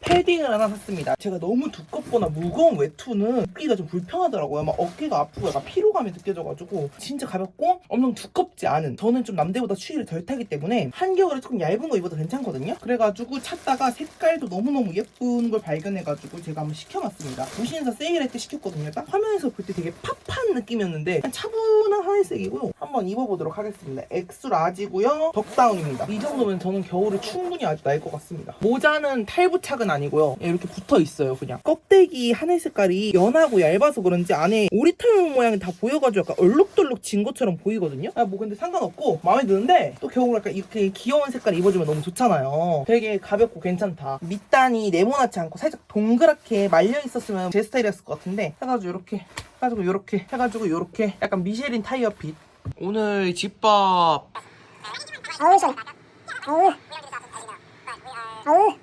패딩을 하나 샀습니다. 제가 너무 두껍거나 무거운 외투는 입기가 좀 불편하더라고요. 막 어깨가 아프고 약간 피로감이 느껴져가지고 진짜 가볍고 엄청 두껍지 않은 저는 좀 남들보다 추위를 덜 타기 때문에 한겨울에 조금 얇은 거 입어도 괜찮거든요. 그래가지고 찾다가 색깔도 너무너무 예쁜 걸 발견해가지고 제가 한번 시켜봤습니다. 무신사 세일할 때 시켰거든요. 딱 화면에서 볼 때 되게 팝한 느낌이었는데 차분 한 하늘색이고요. 한번 입어보도록 하겠습니다. 엑스 라지고요. 덕다운입니다. 이 정도면 저는 겨울에 충분히 아주 날것 같습니다. 모자는 탈부착은 아니고요. 이렇게 붙어 있어요. 그냥 껍데기 하늘 색깔이 연하고 얇아서 그런지 안에 오리털 모양이 다 보여가지고 약간 얼룩덜룩 진 것처럼 보이거든요. 아, 뭐 근데 상관없고 마음에 드는데 또 겨울 약간 이렇게 귀여운 색깔 입어주면 너무 좋잖아요. 되게 가볍고 괜찮다. 밑단이 네모나지 않고 살짝 동그랗게 말려 있었으면 제 스타일이었을 것 같은데 해가지고 이렇게 해가지고 이렇게 해가지고 이렇게 약간 미쉐린 타이어 핏. 오늘 집밥. 아우 잘 아우. 아우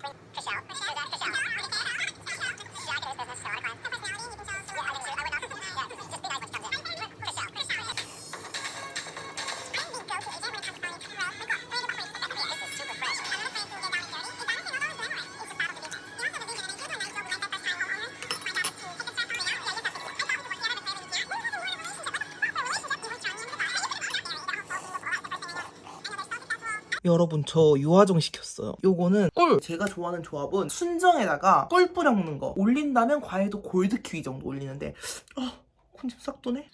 여러분 저 유화정 시켰어요. 요거는 꿀. 제가 좋아하는 조합은 순정에다가 꿀 뿌려 먹는 거. 올린다면 과일도 골드 키위 정도 올리는데 아 콘집 싹 도네.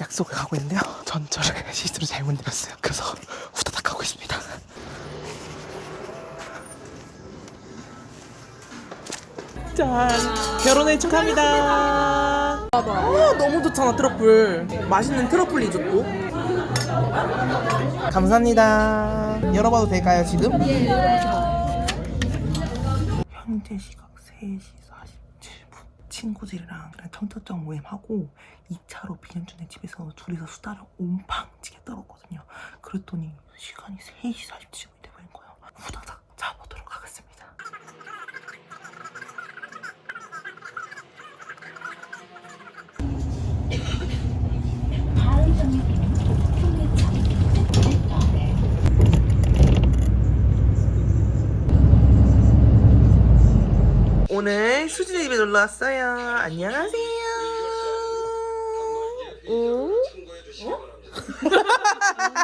약속을 가고 있는데요. 전철을 실수로 잘못 내렸어요. 그래서 짠! 결혼을 축하합니다. 아, 너무 좋잖아, 트러플. 맛있는 트러플 리조또. 감사합니다. 열어봐도 될까요, 지금? 현재 시각 3시 47분. 친구들이랑 그냥 청첩장 모임하고 2차로 비현준의 집에서 둘이서 수다를 옴팡지게 떨었거든요. 그랬더니 시간이 3시 47분 오늘 수진이 집에 놀러 왔어요. 안녕하세요. 오? 축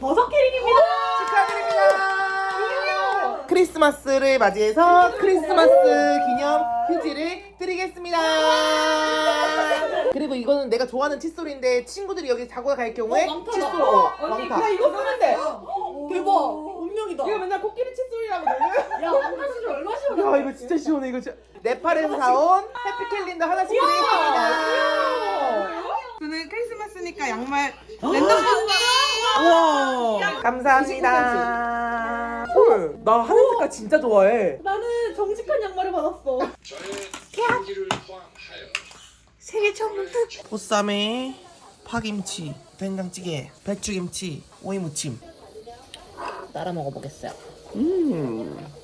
버섯 캐릭입니다. 축하드립니다. 크리스마스를 맞이해서 크리스마스 기념 휴지를 드리겠습니다. 그리고 이거는 내가 좋아하는 칫솔인데 친구들이 여기 자고 갈 경우에 칫솔 어, 많다. 나 이거 쓰면 돼. 대박. 운명이다. 이거 맨날 코끼리 칫솔이라고 놀려? 야, 한달 수준 얼마 시원해. 야 이거 진짜 시원해 이거 진짜. 네팔에서 사온 해피 캘린더 하나씩 드리겠습니다. 저는 크리스마스니까 양말 랜덤 우와 감사합니다. 헐, 나 하늘 색깔 진짜 좋아해. 나는 정직한 양말을 받았어. 생일 첫문득 보쌈에 파김치, 된장찌개, 배추김치, 오이무침. 따라 먹어보겠어요. 음.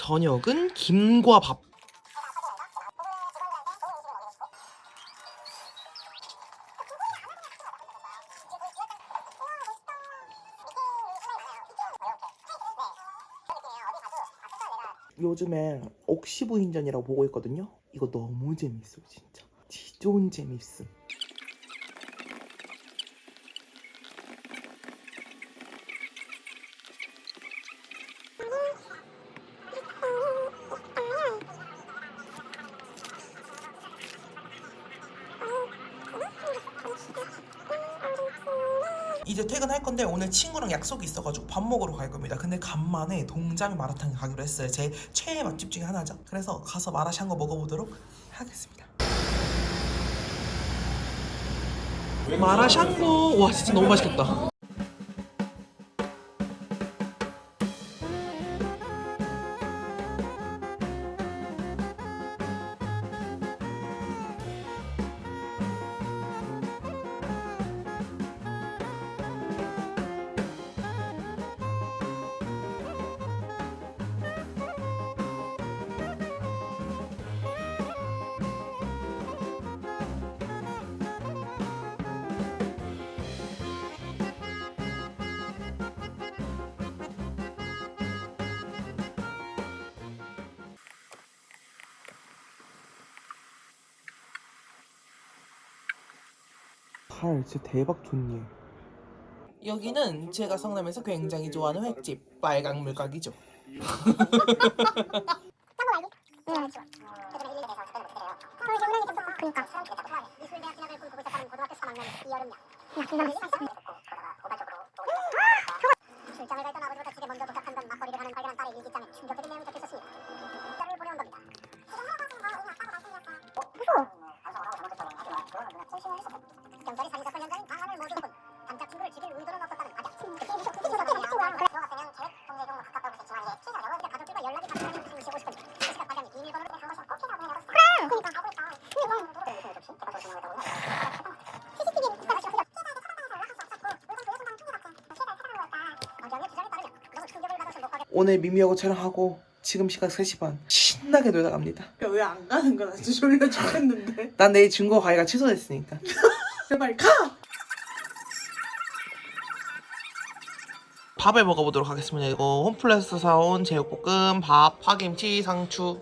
저녁은 김과 밥. 요즘에 옥시부인전이라고 보고 있거든요. 이거 너무 재밌어 진짜. 지존 재밌음. 이제 퇴근할 건데 오늘 친구랑 약속이 있어가지고 밥 먹으러 갈 겁니다. 근데 간만에 동자미 마라탕 가기로 했어요. 제 최애 맛집 중에 하나죠. 그래서 가서 마라샹궈 먹어보도록 하겠습니다. 마라샹궈 와 진짜 너무 맛있겠다. 칼 진짜 대박 좋네. 여기는 제가 성남에서 굉장히 좋아하는 횟집 빨강 물각이죠. 그러니까. 오늘 미미하고 촬영하고 지금 시각 3시 반 신나게 놀다 갑니다. 왜 안 가는 거야? 진짜 졸려 죽겠는데. 난 내일 증거 가기가 취소됐으니까. 제발 가! 밥을 먹어보도록 하겠습니다. 이거 홈플러스 사온 제육볶음, 밥, 파김치, 상추.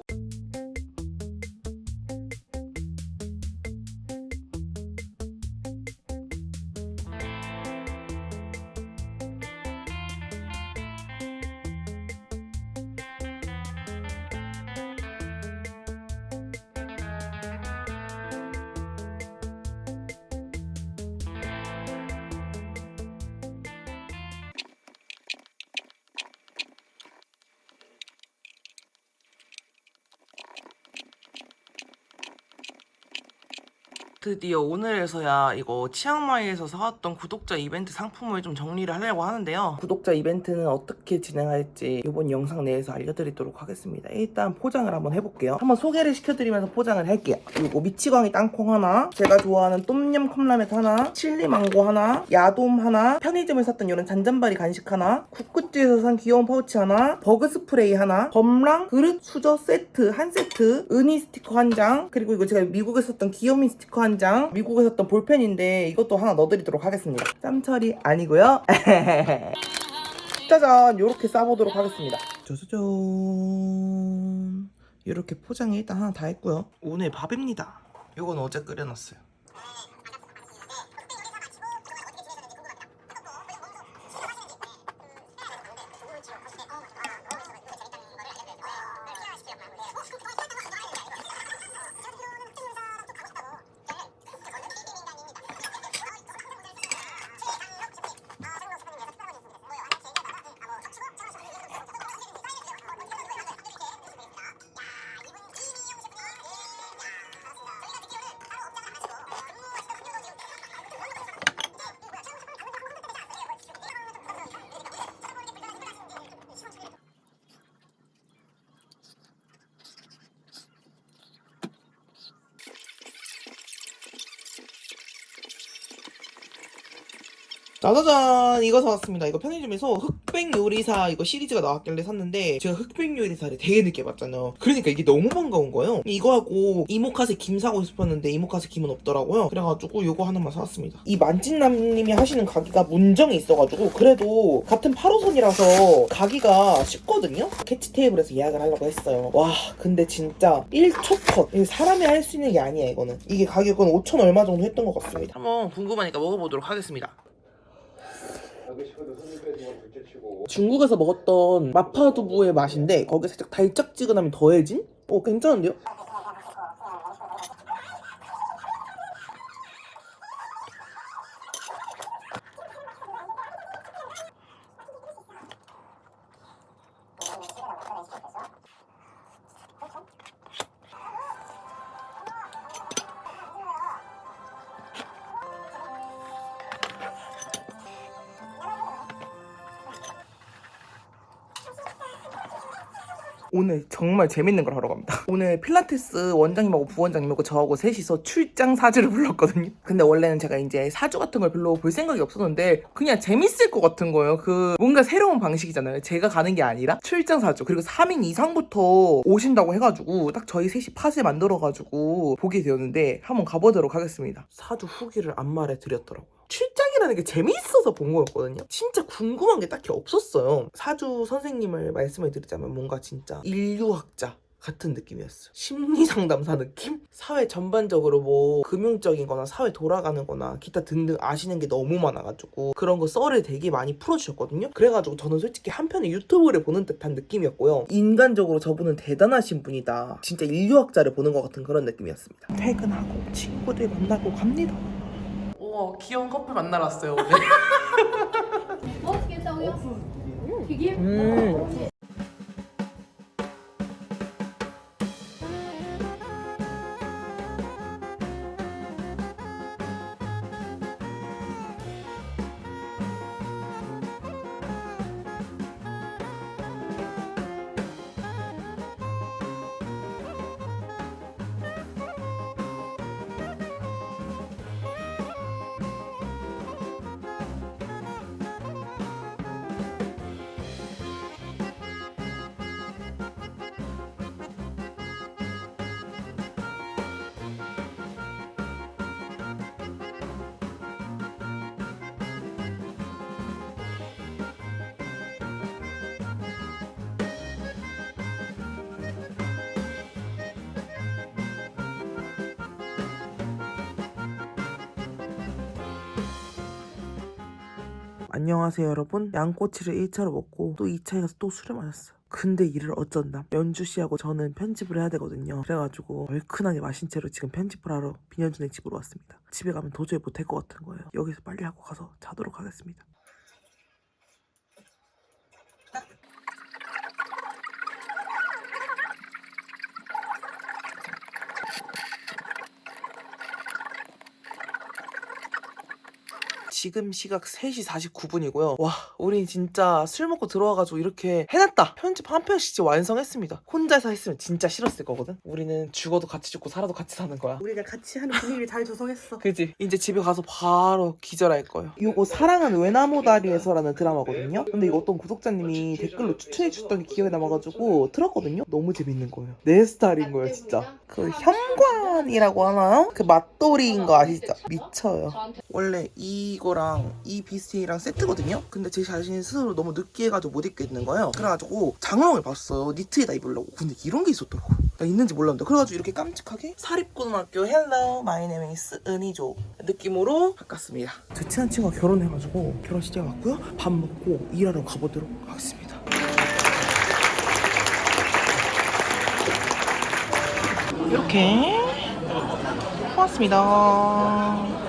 드디어 오늘에서야 이거 치앙마이에서 사왔던 구독자 이벤트 상품을 좀 정리를 하려고 하는데요. 구독자 이벤트는 어떻게 진행할지 이번 영상 내에서 알려드리도록 하겠습니다. 일단 포장을 한번 해볼게요. 한번 소개를 시켜드리면서 포장을 할게요. 그리고 미치광이 땅콩 하나, 제가 좋아하는 똠얌 컵라면 하나, 칠리 망고 하나, 야돔 하나, 편의점에 샀던 이런 잔잔바리 간식 하나, 국굿즈에서 산 귀여운 파우치 하나, 버그 스프레이 하나, 범랑 그릇 수저 세트 한 세트, 은이 스티커 한 장, 그리고 이거 제가 미국에서 썼던 귀요미 스티커 한 장, 미국에서 썼던 볼펜인데 이것도 하나 넣어드리도록 하겠습니다. 짬처리 아니고요. 짜잔, 요렇게 싸보도록 하겠습니다. 짜자잔. 이렇게 포장이 일단 하나 다 했고요. 오늘 밥입니다. 이건 어제 끓여놨어요. 짜자잔 이거 사왔습니다. 이거 편의점에서 흑백 요리사 이거 시리즈가 나왔길래 샀는데 제가 흑백 요리사를 되게 늦게 봤잖아요. 그러니까 이게 너무 반가운 거예요. 이거하고 이모카세 김 사고 싶었는데 이모카세 김은 없더라고요. 그래가지고 이거 하나만 사왔습니다. 이 만찢남님이 하시는 가게가 문정이 있어가지고 그래도 같은 8호선이라서 가기가 쉽거든요. 캐치 테이블에서 예약을 하려고 했어요. 와 근데 진짜 1초 컷. 사람이 할 수 있는 게 아니야 이거는. 이게 가격은 5천 얼마 정도 했던 것 같습니다. 한번 궁금하니까 먹어보도록 하겠습니다. 중국에서 먹었던 마파두부의 맛인데 거기에 살짝 달짝지근함이 더해진? 어 괜찮은데요? 오늘 정말 재밌는 걸 하러 갑니다. 오늘 필라테스 원장님하고 부원장님하고 저하고 셋이서 출장 사주를 불렀거든요. 근데 원래는 제가 이제 사주 같은 걸 별로 볼 생각이 없었는데 그냥 재밌을 것 같은 거예요. 그 뭔가 새로운 방식이잖아요. 제가 가는 게 아니라 출장 사주. 그리고 3인 이상부터 오신다고 해가지고 딱 저희 셋이 팟을 만들어가지고 보게 되었는데 한번 가보도록 하겠습니다. 사주 후기를 안 말해 드렸더라고요. 출장이라는 게 재미있어서 본 거였거든요. 진짜 궁금한 게 딱히 없었어요. 사주 선생님을 말씀을 드리자면 뭔가 진짜 인류학자 같은 느낌이었어요. 심리 상담사 느낌? 사회 전반적으로 뭐 금융적인 거나 사회 돌아가는 거나 기타 등등 아시는 게 너무 많아가지고 그런 거 썰을 되게 많이 풀어주셨거든요. 그래가지고 저는 솔직히 한편의 유튜브를 보는 듯한 느낌이었고요. 인간적으로 저분은 대단하신 분이다. 진짜 인류학자를 보는 것 같은 그런 느낌이었습니다. 퇴근하고 친구들 만나고 갑니다. 우와 귀여운 커플 만나러 왔어요 오늘. 음. 안녕하세요 여러분. 양꼬치를 1차로 먹고 또 2차에 가서 또 술을 마셨어요. 근데 이를 어쩐다. 연주 씨하고 저는 편집을 해야 되거든요. 그래가지고 얼큰하게 마신 채로 지금 편집을 하러 빈현준의 집으로 왔습니다. 집에 가면 도저히 못할 것 같은 거예요. 여기서 빨리 하고 가서 자도록 하겠습니다 지금 시각 3시 49분이고요. 와, 우린 진짜 술 먹고 들어와가지고 이렇게 해냈다. 편집 한 편씩 진짜 완성했습니다. 혼자서 했으면 진짜 싫었을 거거든. 우리는 죽어도 같이 죽고 살아도 같이 사는 거야. 우리가 같이 하는 분위기를 잘 조성했어. 그지? 이제 집에 가서 바로 기절할 거예요. 이거 사랑은 외나무 다리에서라는 드라마거든요. 근데 이거 어떤 구독자님이 댓글로 추천해 주셨던 게 기억에 남아가지고 들었거든요. 너무 재밌는 거예요. 내 스타일인 거예요, 진짜. 그 현관 이라고 하나요? 그 맛돌이인 거 아시죠? 미쳐요. 원래 이거랑 이 비스티랑 세트거든요. 근데 제 자신 스스로 너무 느끼해가지고 못 입겠는 거예요. 그래가지고 장롱을 봤어요. 니트에다 입으려고. 근데 이런 게 있었더라고. 나 있는지 몰랐는데. 그래가지고 이렇게 깜찍하게 사립고등학교 헬로 마이 네임 이스 은희조 느낌으로 바꿨습니다. 제 친한 친구가 결혼해가지고 결혼식장 왔고요. 밥 먹고 일하러 가보도록 하겠습니다. 이렇게 고맙습니다.